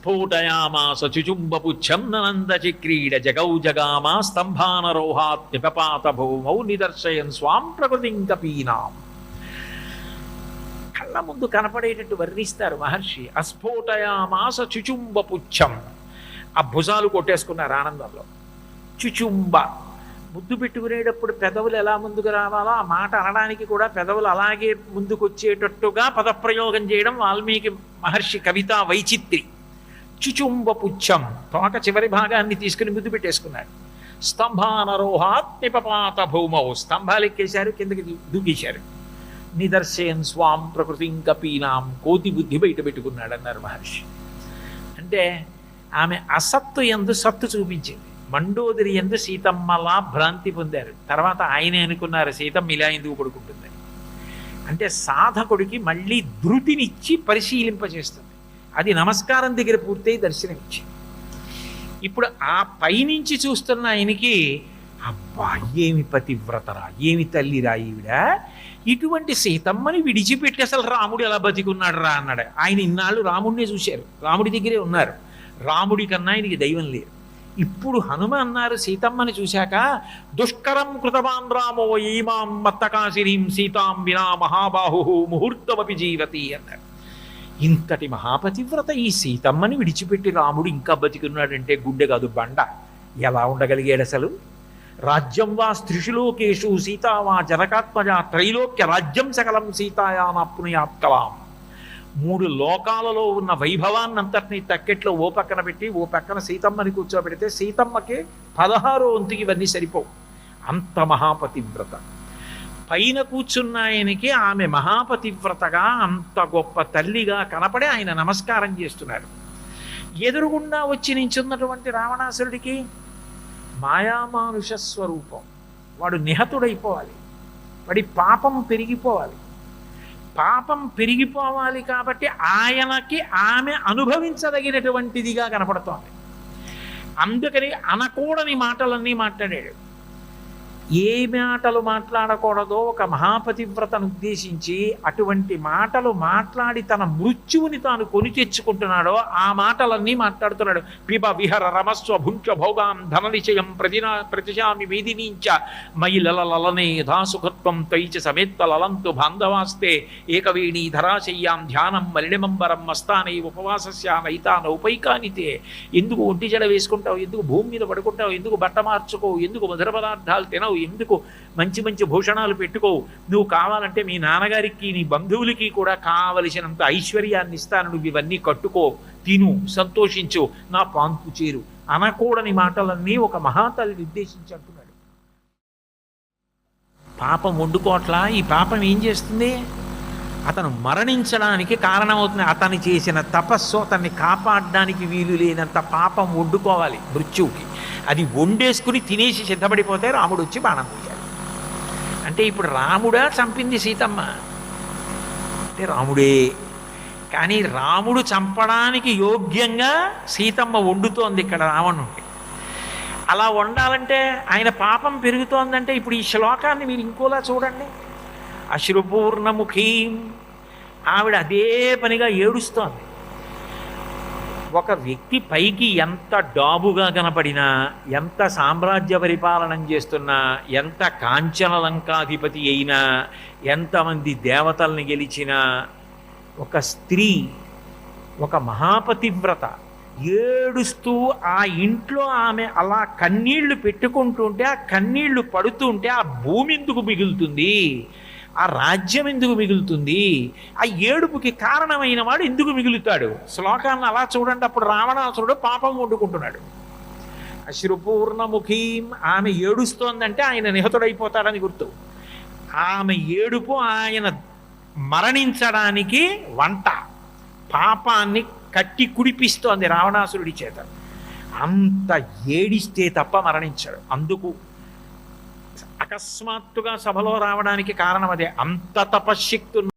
అస్ఫోటయామాస చుచుంబపుచ్చం నందచిక్రీడ జగౌ జగామా స్తంభానరోహాత్ విపపాత భూమౌ నిదర్శయన్ స్వాం ప్రకృతిం కపీనాం కళ్ళ ముందు కనపడేటట్టు వర్ణిస్తారు మహర్షి అస్ఫోటయామాస చుచుంబపుచ్చం. ఆ భుజాలు కొట్టేసుకున్నారు ఆనందంలో. చుచుంబ. ముద్దు పెట్టుకునేటప్పుడు పెదవులు ఎలా ముందుకు రావాలో ఆ మాట అనడానికి కూడా పెదవులు అలాగే ముందుకు వచ్చేటట్టుగా పదప్రయోగం చేయడం వాల్మీకి మహర్షి కవిత వైచిత్రి. చుచుంబ పుచ్చం తోక చివరి భాగాన్ని తీసుకుని ముద్దు పెట్టేసుకున్నాడు స్తంభానరోహాత్మిపపాత భూమౌ స్తంభాలు ఎక్కేశారు కిందకి దూకేశారు నిదర్శయన్ స్వాం ప్రకృతి కపీనాం కోతి బుద్ధి బయట పెట్టుకున్నాడు అన్నారు మహర్షి. అంటే ఆమె అసత్తు ఎందు సత్తు చూపించింది. మండోదరి ఎందు సీతమ్మలా భ్రాంతి పొందారు. తర్వాత ఆయనే అనుకున్నారు సీతమ్మ ఇలా ఎందుకు పడుకుంటుందని అంటే సాధకుడికి మళ్ళీ ధృతినిచ్చి పరిశీలింపజేస్తుంది. అది నమస్కారం దగ్గర పూర్తయి దర్శనమిచ్చింది. ఇప్పుడు ఆ పైనుంచి చూస్తున్న ఆయనకి అబ్బా ఏమి పతివ్రతరా ఏమి తల్లిరా ఈవిడ? ఇటువంటి సీతమ్మని విడిచిపెట్టి అసలు రాముడు ఎలా బతికున్నాడు రా అన్నాడు. ఆయన ఇన్నాళ్ళు రాముడినే చూశారు. రాముడి దగ్గరే ఉన్నారు. రాముడి కన్నా ఆయనకి దైవం లేరు ఇప్పుడు హనుమ అన్నారు సీతమ్మని చూశాక దుష్కరం కృతవాన్ రామో ఈమాం మత్తకాశిరీం సీతాం వినా మహాబాహు ముహూర్తమపి జీవతి అన్నారు. ఇంతటి మహాపతివ్రత ఈ సీతమ్మని విడిచిపెట్టి రాముడు ఇంకా బతికున్నాడంటే గుండె కాదు బండ. ఎలా ఉండగలిగాడు అసలు? రాజ్యం వా స్త్రిషులోకేషు సీతా వా జనకాత్మజ త్రైలోక్య రాజ్యం సకలం సీతాయానాప్నుయాత్కలాం మూడు లోకాలలో ఉన్న వైభవాన్నంతటినీ తక్కెట్లో ఓ పక్కన పెట్టి ఓ పక్కన సీతమ్మని కూర్చోబెడితే సీతమ్మకి పదహారో వంతుకి ఇవన్నీ సరిపోవు. అంత మహాపతివ్రత. పైన కూర్చున్న ఆయనకి ఆమె మహాపతివ్రతగా అంత గొప్ప తల్లిగా కనపడి ఆయన నమస్కారం చేస్తున్నారు. ఎదురుగుండా వచ్చి నించున్నటువంటి రావణాసురుడికి మాయామానుష స్వరూపం వాడు నిహతుడైపోవాలి. వాడి పాపం పెరిగిపోవాలి. పాపం పెరిగిపోవాలి కాబట్టి ఆయనకి ఆమె అనుభవించదగినటువంటిదిగా కనపడుతోంది. అందుకని అనకూడని మాటలన్నీ మాట్లాడాడు. ఏ మాటలు మాట్లాడకూడదో ఒక మహాపతివ్రతను ఉద్దేశించి అటువంటి మాటలు మాట్లాడి తన మృత్యువుని తాను కొని తెచ్చుకుంటున్నాడో ఆ మాటలన్నీ మాట్లాడుతున్నాడు. పిబ విహర రమస్వ భుంక్ష భోగాం ధన నిశయం ప్రతినా ప్రతిశామి వేదినీంచ మయి లలలనే యథాసుఖత్వం తైచ సమేత్త లలంతు బాంధవాస్తే ఏకవేణీ ధరాశయ్యాం ధ్యానం మలిణమంబరం మస్తానై ఉపవాసస్య నైతాన ఉపైకానితే ఎందుకు ఒంటి జడ వేసుకుంటావు? ఎందుకు భూమి మీద పడుకుంటావు? ఎందుకు బట్ట మార్చుకోవు ఎందుకు మధుర పదార్థాలు తినవు? ఎందుకు? మంచి మంచి భూషణాలు పెట్టుకోవు. నువ్వు కావాలంటే మీ నాన్నగారికి నీ బంధువులకి కూడా కావలసినంత ఐశ్వర్యాన్ని ఇస్తాను నువ్వు. ఇవన్నీ కట్టుకో తిను సంతోషించు నా పాంపు చేరు అనకూడని మాటలన్నీ ఒక మహాతల్లి ఉద్దేశించి అంటున్నాడు. పాపం వండుకోట్లా ఈ పాపం ఏం చేస్తుంది? అతను మరణించడానికి కారణమవుతుంది. అతను చేసిన తపస్సు అతన్ని కాపాడడానికి వీలు లేనంత పాపం వండుకోవాలి మృత్యువుకి. అది వండేసుకుని తినేసి సిద్ధపడిపోతే రాముడు వచ్చి బాణం పోయాడు అంటే ఇప్పుడు రాముడా చంపింది సీతమ్మ. అంటే రాముడే. కానీ రాముడు చంపడానికి యోగ్యంగా సీతమ్మ వండుతోంది ఇక్కడ రావణుడికి అలా వండాలంటే ఆయన పాపం పెరుగుతోందంటే ఇప్పుడు ఈ శ్లోకాన్ని మీరు ఇంకోలా చూడండి. అశ్రుపూర్ణముఖీం. ఆవిడ అదే పనిగా ఏడుస్తోంది. ఒక వ్యక్తి పైకి ఎంత డాబుగా కనపడినా ఎంత సామ్రాజ్య పరిపాలనం చేస్తున్నా ఎంత కాంచన లంకాధిపతి అయినా ఎంతమంది దేవతల్ని గెలిచినా ఒక స్త్రీ ఒక మహాపతివ్రత ఏడుస్తూ ఆ ఇంట్లో ఆమె అలా కన్నీళ్ళు పెట్టుకుంటుంటే ఆ కన్నీళ్ళు పడుతుంటే ఆ భూమి ఎందుకు మిగులుతుంది? ఆ రాజ్యం ఎందుకు మిగులుతుంది? ఆ ఏడుపుకి కారణమైన వాడు ఎందుకు మిగులుతాడు? శ్లోకాన్ని అలా చూడండి అప్పుడు రావణాసురుడు పాపం వండుకుంటున్నాడు. అశ్రుపూర్ణముఖీం ఆమె ఏడుస్తోందంటే ఆయన నిహతుడైపోతాడని గుర్తు. ఆమె ఏడుపు ఆయన మరణించడానికి వంట. పాపాన్ని కట్టి కుడిపిస్తోంది రావణాసురుడి చేత. అంత ఏడిస్తే తప్ప మరణించాడు. అందుకు అకస్మాత్తుగా సభలో రావడానికి కారణం అదే అంత తపశ్శక్తి